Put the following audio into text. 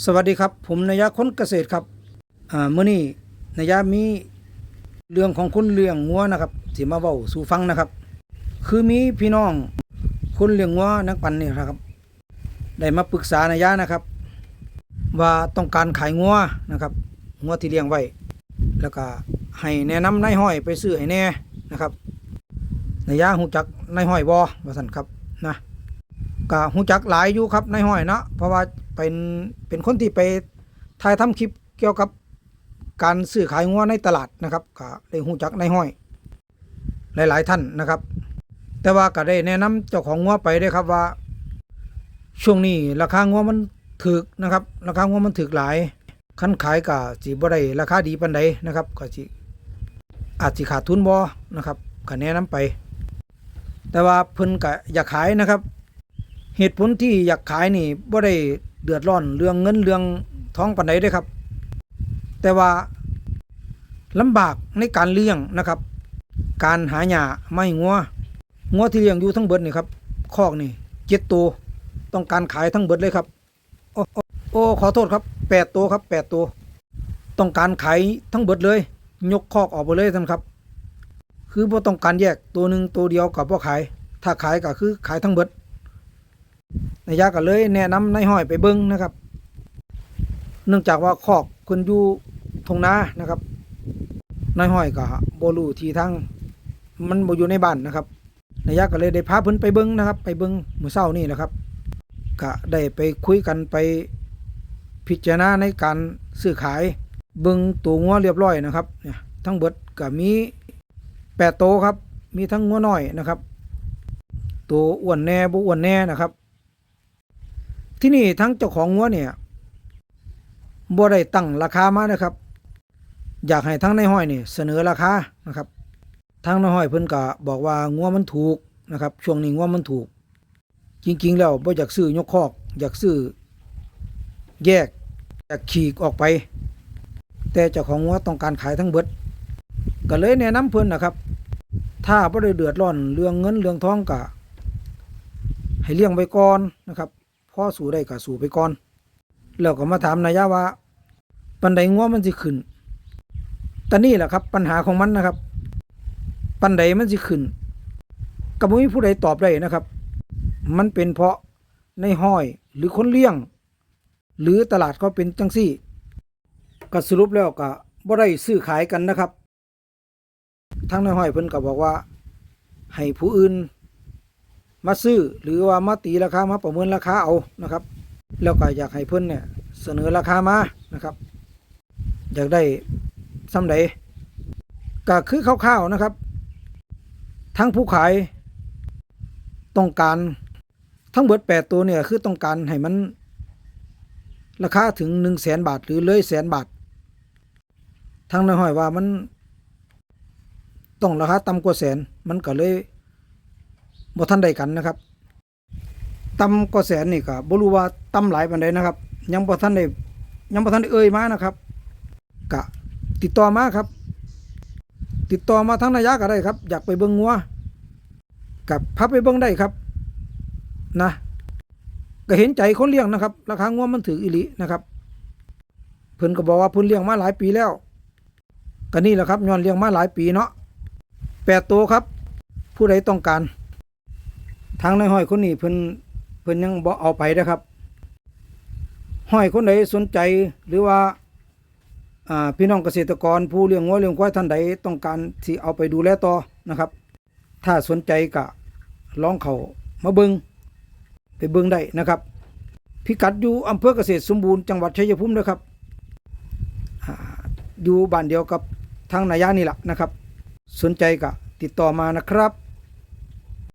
สวัสดีครับ ผมนายะคนเกษตรครับอ่ามื้อนี้นายะมีเรื่องของคนเลี้ยงงัวนะครับสิมาเว้าสู่ฟังนะครับ คือมีพี่น้องคนเลี้ยงงัวนักปั่นนี่นะครับ ได้มาปรึกษานายะนะครับ ว่าต้องการขายงัวนะครับงัวที่เลี้ยงไว้ แล้วก็ให้แนะนำนายห้อยไปซื้อให้แน่นะครับนายะฮู้จักนายห้อยบ่ว่าซั่นครับนะก็ฮู้จักหลายอยู่ครับนายห้อยเนาะเพราะว่า เป็นเป็นคนที่ไปถ่ายทำคลิปเกี่ยวกับการซื้อขายงัวในตลาดนะครับก็ได้ฮู้จักนายห้อย หลาย ๆ ท่านนะครับ แต่ว่าก็ได้แนะนำเจ้าของงัวไปได้วยครับว่า ช่วงนี้ราคางัวมันถึกนะครับ ราคางัวมันถึกหลายคันขายก็สิบ่ได้ราคาดีปานใดนะครับก็สิอาจสิขาดทุนบ่นะครับก็แนะนำไป แต่ว่าเพิ่นก็อยากขายนะครับ เหตุผลที่อยากขายนี่บ่ได้ เดือดร้อนเรื่องเงินเรื่องท้องปานใดด้อครับ แต่ว่าลำบากในการเลี้ยงนะครับ การหาหญ้าไม่งัวงัวที่เลี้ยงอยู่ทั้งเบิดนี่ครับคอกนี่เจ็ดตัวต้องการขายทั้งเบิดเลยครับ โอ้โอ้ขอโทษครับแปดตัวครับแปดตัวต้องการขายทั้งเบิดเลย ยกคอกออกไปเลยท่านครับ คือบ่ต้องการแยกตัวหนึ่งตัวเดียวกับบ่ขาย ถ้าขายก็คือขายทั้งเบิด นายยาก็เลยแนะนำนายห้อยไปเบิ้งนะครับ เนื่องจากว่าคอกคนอยู่ทงนานะครับนายห้อยก็บ่รู้ที่ทางมันบ่อยู่ในบ้านนะครับนายยาก็เลยได้พาเพิ่นไปเบิ้งนะครับ ไปเบิ้งมื้อเช้านี่แหละครับก็ได้ไปคุยกันไปพิจารณาในการซื้อขายเบิ่งตัวงัวเรียบร้อยนะครับเนี่ยทั้งเบิดก็มีแปดโตครับ มีทั้งงัวน้อยนะครับ ตัวอ้วนแน่บ่อ้วนแน่นะครับ ที่นี่ทั้งเจ้าของงัวเนี่ยบ่ได้ตั้งราคามานะครับ อยากให้ทั้งในห้อยนี่เสนอราคานะครับทั้งในห้อยเพิ่นก็บอกว่างัวมันถูกนะครับ ช่วงนี้งัวมันถูก จริงๆแล้วบ่อยากซื้อยกคอก อยากซื้อแยกอยากขีกออกไป แต่เจ้าของวัวต้องการขายทั้งเบิดก็เลยแนะนำเพิ่นนะครับ ถ้าบ่ได้เดือดร้อนเรื่องเงินเรื่องทองก็ให้เลี้ยงไว้ก่อนนะครับ พอสู่ได้ก็สู่ไปก่อน แล้วก็มาถามนายะว่าปันใดงัวมันสิขึ้นแต่นี่แหละครับ ปัญหาของมันนะครับ ปันใดมันสิขึ้นก็บ่มีผู้ใดตอบได้นะครับ มันเป็นเพราะในห้อยหรือคนเลี้ยง หรือตลาดก็เป็นจังซี่ก็สรุปแล้วก็บ่ได้ซื้อขายกันนะครับทางในห้อยเพิ่นก็บอกว่า ให้ผู้อื่น มาซื้อหรือว่ามาตีราคามาประเมินราคาเอานะครับ แล้วก็อยากให้เพิ่อนเนี่ยเสนอราคามานะครับ อยากได้ซ้ำใดก็คือคร่าวๆนะครับ ทั้งผู้ขายต้องการทั้งเบิดแปดตัวเนี่ยคือต้องการให้มันราคาถึงหนึ่งแสนบาทหรือเลยแสนบาททางนายห้อยว่ามันต้องราคาต่ำกว่าแสนมันก็เลย บ่ทันได้กันนะครับต่ำกว่าแสนนี่ก็บ่รู้ว่าต่ำหลายปานใดนะครับ ยังบ่ทันได้ยังบ่ทันได้เอ่ยมานะครับก็ติดต่อมาครับ ติดต่อมาทางนายะก็ได้ครับ อยากไปเบิ่งงัวกับพับไปเบิ้งได้ครับนะก็เห็นใจคนเลี้ยงนะครับ ราคางัวมันถืออิลินะครับ เพิ่นก็บอกว่าเพิ่นเลี้ยงมาหลายปีแล้วก็นี่แหละครับย้อนเลี้ยงมาหลายปีเนาะแปดตัวครับ ผู้ใดต้องการ ทางนายห้อยคนนี้เพิ่นเพิ่นยังบ่เอาไปนะครับห้อยคนใดสนใจหรือว่าพี่น้องเกษตรกรผู้เลี้ยงงัวเลี้ยงควายท่านใดต้องการที่เอาไปดูแลต่อนะครับ ถ้าสนใจก็ลองเขามาเบิงไปเบิงได้นะครับ พิกัดอยู่อำเภอเกษตรสมบูรณ์จังหวัดชัยภูมินะครับอ่าอยู่บ้านเดียวกับทางนายานี่แหละนะครับ สนใจก็ติดต่อมานะครับ